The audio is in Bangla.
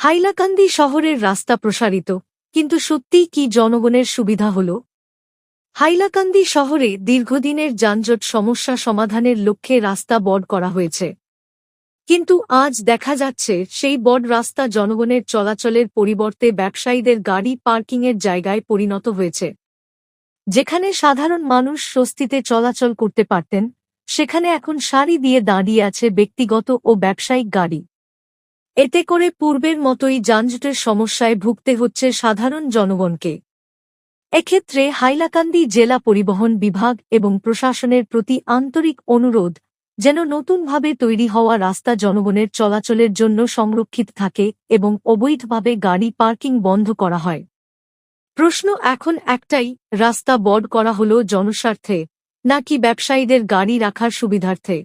হাইলাকান্দি শহরের রাস্তা প্রসারিত। কিন্তু সত্যিই কি জনগণের সুবিধা হল? হাইলাকান্দি শহরে দীর্ঘদিনের যানজট সমস্যা সমাধানের লক্ষ্যে রাস্তা বড় করা হয়েছে। কিন্তু আজ দেখা যাচ্ছে, সেই বড় রাস্তা জনগণের চলাচলের পরিবর্তে ব্যবসায়ীদের গাড়ি পার্কিংয়ের জায়গায় পরিণত হয়েছে। যেখানে সাধারণ মানুষ স্বস্তিতে চলাচল করতে পারতেন, সেখানে এখন সারি দিয়ে দাঁড়িয়ে আছে ব্যক্তিগত ও ব্যবসায়িক গাড়ি। এতে করে পূর্বের মতোই যানজটের সমস্যায় ভুগতে হচ্ছে সাধারণ জনগণকে। এক্ষেত্রে হাইলাকান্দি জেলা পরিবহন বিভাগ এবং প্রশাসনের প্রতি আন্তরিক অনুরোধ, যেন নতুনভাবে তৈরি হওয়া রাস্তা জনগণের চলাচলের জন্য সংরক্ষিত থাকে এবং অবৈধভাবে গাড়ি পার্কিং বন্ধ করা হয়। প্রশ্ন এখন একটাই, রাস্তা বড় করা হল জনস্বার্থে, নাকি ব্যবসায়ীদের গাড়ি রাখার সুবিধার্থে?